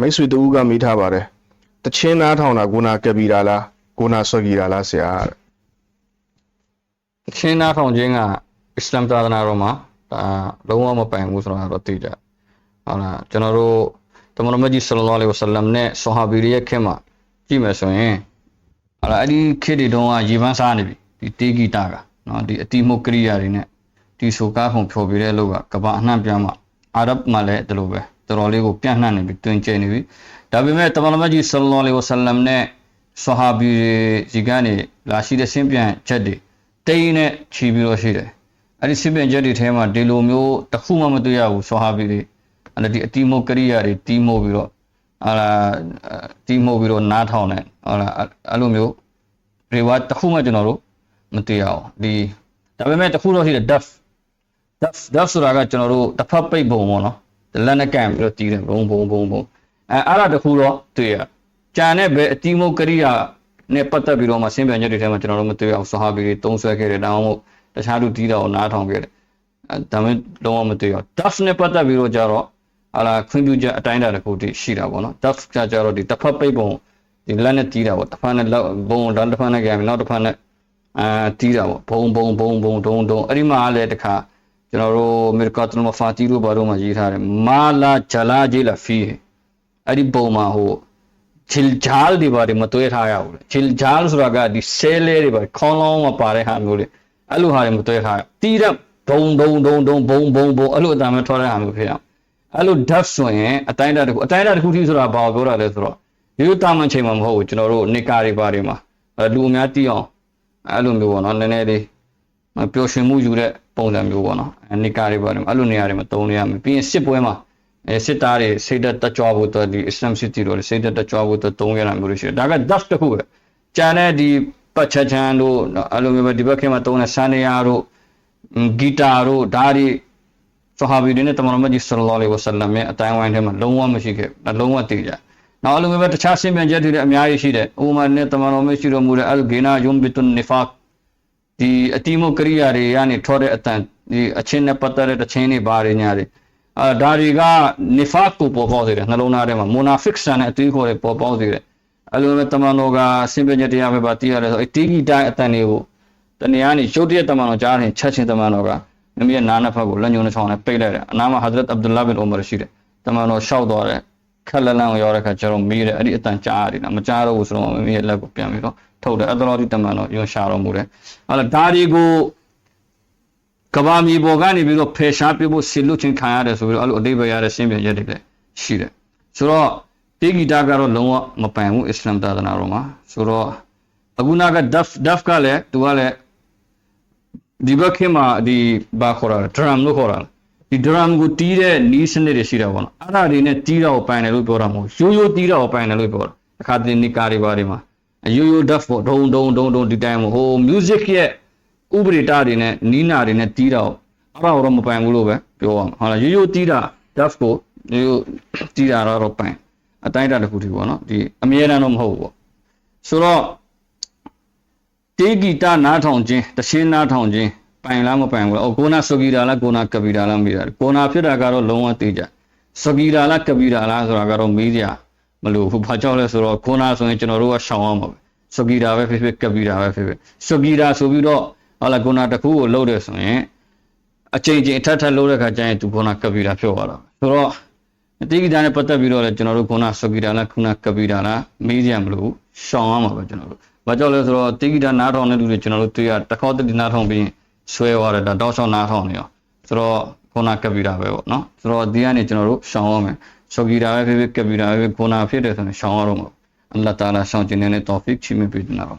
မိတ်ဆွေတူကမိထားပါတယ်တချင်းနားထောင်တာကိုနာကပီတာလားကိုနာဆွက်ဂီတာလားဆရာတဲ့ချင်းနာထောင်ခြင်းကအစ္စလာမ်သာသနာတော်မှာဒါလုံးဝမပိုင်ဘူးဆိုတာတော့သိကြဟုတ်လားကျွန်တော်တို့တမန်တော်မြတ်ကြီးဆလ္လာလဟ်အလိုင်းဝါဆလမ်နဲ့ဆဟာဘီတွေရဲ့ခေတ်မှာကြည့်မယ်ဆိုရင်ဟုတ်လားအဲ့ဒီခေတ်တွေတုန်းကရေပန်းစားနေပြီဒီတေးဂီတာကနော်ဒီအတိမုတ်ကရိယာတွေနဲ့ဒီဆိုကားခုံဖြော်ပြတဲ့လောက်ကကမ္ဘာအနှံ့ပြားမှာအာရဗ်မှာလည်းဒီလိုပဲ တော်တော်လေးကိုပြန့်နှံ့နေပြီတွင်ကျယ်နေပြီဒါပေမဲ့တမန်တော်မြတ်ကြီးဆလ္လာလဟ်အလိုင်းဝါဆလမ်နဲ့ဆဟာဘီတွေဒီကနေလာရှိတဲ့ဆင်းပြန်ချက်တွေတိန်းနဲ့ခြီးပြီးတော့ရှိတယ်အဲ့ဒီစစ်ပင်ချက်တွေထဲမှာဒီလိုမျိုးတစ်ခုမှမတွေ့ရဘူးဆွာဟာဘီတွေအဲ့ဒါဒီအတီမိုကရိယာတွေတီးမို့ပြီးတော့ဟာလာတီးမို့ပြီးတော့နားထောင်တယ်ဟာလာအဲ့လိုမျိုးတွေဝါတစ်ခုမှကျွန်တော်တို့မတွေ့ရအောင်ဒီဒါပေမဲ့တစ်ခုတော့ရှိတယ် duff duff duff ဆိုတာကကျွန်တော်တို့တစ်ဖက်ပိတ်ပုံပေါ့နော် လက်နဲ့ကန်ပြီးတော့တီးတယ်ဘုံဘုံဘုံဘုံအဲအဲ့ဒါတစ်ခုတော့တွေ့ရကြံတဲ့ဘယ်အတီမိုကရိယာနဲ့ပတ်သက်ပြီးတော့မှဆင်းပြန်ချက်တွေထဲမှာကျွန်တော်တို့မတွေ့အောင်ဆဟာဘီတွေတုံးဆွဲခဲ့တယ်ဒါမှမဟုတ်တခြားလူတီးတာကိုနားထောင်ခဲ့တယ်အဲဒါမှလုံးဝမတွေ့အောင် DAF နဲ့ပတ်သက်ပြီးတော့ကြတော့ဟာလာခွင့်ပြုချက်အတိုင်းအတာတစ်ခုတည်းရှိတာပေါ့နော် DAF ကကြတော့ဒီတစ်ဖက်ပိတ်ပုံဒီလက်နဲ့တီးတာပေါ့တစ်ဖက်နဲ့လောက်ဘုံတော့တစ်ဖက်နဲ့ကြမ်းနောက်တစ်ဖက်နဲ့အာတီးတာပေါ့ဘုံဘုံဘုံဘုံဒုံဒုံအဲ့ဒီမှာလည်းတခါ ကျွန်တော်တို့အမေရိကန်မဖာတီတို့ဘာတို့မှရေးထားတယ်မာလာဂျလာဂျေလာဖီအဲ့ဒီပုံမှာဟိုချီဂျားတွေပါတယ်မတွဲထားရဘူးလေချီဂျားဆိုတာကဒီဆဲလဲတွေပါခေါင်းလုံးမပါတဲ့ဟာမျိုးလေအဲ့လိုဟာတွေမတွဲထားရတီးရက်ဒုံဒုံဒုံဒုံဘုံဘုံဘုံအဲ့လိုအတမ်းပဲထွက်တဲ့ဟာမျိုးဖြစ်အောင်အဲ့လို depth ဆိုရင်အတိုင်းအတာတစ်ခုအတိုင်းအတာတစ်ခုထိဆိုတာဘာကိုပြောတာလဲဆိုတော့ရိုးတာမှန်ချိန်မှာမဟုတ်ဘူးကျွန်တော်တို့နေကာတွေပါတယ်မှာအဲ့လူအများတီးအောင်အဲ့လိုမျိုးပေါ့နော်နည်းနည်းလေးပျော်ရွှင်မှုယူတဲ့ ပုံစံမျိုးပေါ့နော်အဲ့နေကာတွေပါတယ်မှာအဲ့လိုနေရာတွေမှာတုံးနေရမယ်ပြီးရင်စစ်ပွဲမှာအဲစစ်သားတွေစိတ်သက်တက်ကြွဖို့တော့ဒီ Islam City တို့စိတ်သက်တက်ကြွဖို့တော့တုံးရတာမျိုးလို့ရှိတယ်ဒါက dust တစ်ခုပဲကျန်တဲ့ဒီပတ်ချက်ချန်တို့အဲ့လိုမျိုးပဲဒီဘက်ခေတ်မှာတုံးတဲ့ဆန်နီယာတို့ဂီတာတို့ဒါတွေဆဟာဘီတွေနဲ့တမန်တော်မြတ်ကြီးဆလ္လာလဟ်အလိုင်းဝါဆလမ်ရဲ့အတိုင်းဝိုင်းထဲမှာလုံးဝမရှိခဲ့ဘူးလုံးဝတည်ကြနောက်အဲ့လိုမျိုးပဲတခြားရှင်းပြန်ချက်တွေလည်းအများကြီးရှိတယ်ဥပမာနဲ့တမန်တော်မြတ်ရှိတော်မူတဲ့အလ်ဂေနာယုံဘီတွန်နီဖတ် ဒီအတီမိုကရိယာတွေကနေထောတဲ့အတန်ဒီအချင်းနဲ့ပတ်သက်တဲ့တချင်းတွေဘာတွေညာတွေအာဒါတွေကနိဖတ်ကိုပေါ်ပေါက်စေတယ်နှလုံးသားထဲမှာမိုနာဖစ်ဆန်နဲ့အသွေးခေါ်တွေပေါ်ပေါက်စေတယ်အဲ့လိုပဲတမန်တော်ကစင်ပညက်တရားပဲပါသိရတယ်ဆိုအဲ့တီဂီတိုင်းအတန်တွေကိုတနေရာနေရုတ်တရက်တမန်တော်ကြားရင်ချက်ချင်းတမန်တော်ကမိမိရဲ့နားနှစ်ဖက်ကိုလက်ညှိုးနှချောင်းနဲ့ပိတ်လိုက်တယ်အနားမှာဟာဇရတ်အဗ်ဒူလာဘင်အိုမာရှိတယ်တမန်တော်ရှောက်သွားတယ် ခက်လလန်ကိုရောက်တဲ့ခါကျတော့မေးတယ်အဲ့ဒီအတန်ကြားရတယ်နော်မကြားတော့ဘူးဆိုတော့မိမိရဲ့လက်ကိုပြန်ပြီးတော့ထုတ်တယ်အဲ့တော်ဒီတမန်တော်ယွန်ရှာတော်မူတယ်အဲ့ဒါဒါတွေကိုကဘာမြေပေါ်ကနေပြီးတော့ဖယ်ရှားပြဖို့ဆီလွတ်ချင်းခံရတယ်ဆိုပြီးတော့အဲ့လိုအတိတ်ပဲရတဲ့ရှင်းပြရက်တွေလည်းရှိတယ်ဆိုတော့တေဂီတာကတော့လုံးဝမပိုင်ဘူးအစ္စလာမ်သာသနာတော်မှာဆိုတော့အခုနာက daf daf ကလည်းသူကလည်းဒီဘက်ခင်မှာဒီဘာခေါ်တာလဲ drum လို့ခေါ်တာလဲ ဒီ drum ကိုတီးတဲ့နီးစနစ်တွေရှိတာပေါ့နော်အဲ့ဒါတွေနဲ့တီးတာကိုပိုင်တယ်လို့ပြောတာမဟုတ်ရိုးရိုးတီးတာကိုပိုင်တယ်လို့ပြောတာအခါတင်နီကာတွေပါတွေမှာရိုးရိုး daf ပေါ့ဒုံဒုံဒုံဒုံဒီတိုင်းဟို music ရဲ့ဥပဒေတာတွေနဲ့နီးနာတွေနဲ့တီးတာကိုအဲ့ဒါတော့မပိုင်ဘူးလို့ပဲပြောရမှာဟုတ်လားရိုးရိုးတီးတာ daf ကိုရိုးရိုးတီးတာတော့ပိုင်အတိုင်းအတာတစ်ခုတည်းပေါ့နော်ဒီအမြဲတမ်းတော့မဟုတ်ဘူးပေါ့ဆိုတော့တေဂီတာနားထောင်ခြင်းတရှင်းနားထောင်ခြင်း ပိုင်လားမပိုင်ဘူးလားအော်ကိုနာဆိုဂီရာလားကိုနာကပီရာလားမေးတာကိုနာဖြစ်တာကတော့လုံးဝသိကြဆိုဂီရာလားကပီရာလားဆိုတာကတော့မေးကြမလို့ဘူးဘာကြောင့်လဲဆိုတော့ကိုနာဆိုရင်ကျွန်တော်တို့ကရှောင်အောင်ပါပဲဆိုဂီရာပဲဖြစ်ဖြစ်ကပီရာပဲဖြစ်ဖြစ်ဆိုဂီရာဆိုပြီးတော့ဟုတ်လားကိုနာတစ်ခုကိုလှုပ်တယ်ဆိုရင်အချိန်ချင်းအထက်ထပ်လှုပ်တဲ့ခါကျရင်သူကိုနာကပီရာဖြစ်သွားတာဆိုတော့တိဂီတာနဲ့ပတ်သက်ပြီးတော့လည်းကျွန်တော်တို့ကိုနာဆိုဂီရာလားခုနာကပီရာလားမေးကြမလို့ရှောင်အောင်ပါပဲကျွန်တော်တို့ဘာကြောင့်လဲဆိုတော့တိဂီတာနားထောင်တဲ့လူတွေကျွန်တော်တို့တွေ့ရတစ်ခေါက်တည်းနားထောင်ပြီးရင် ဆွဲသွားတယ်ဒါတောက်ချောင်းနားထောင်နေရောဆိုတော့ခုနာကပီရာပဲပေါ့နော်ဆိုတော့ဒီကနေကျွန်တော်တို့ရှောင်ရမယ်ဆိုဂီရာပဲဖြစ်ဖြစ်ကပီရာပဲဖြစ်ခုနာဖြစ်တယ်ဆိုရင်ရှောင်ရတော့မှာအလ္လာဟ်တာလာရှောင်ခြင်းနဲ့တောဖစ်ချီမပေးတင်တာပါ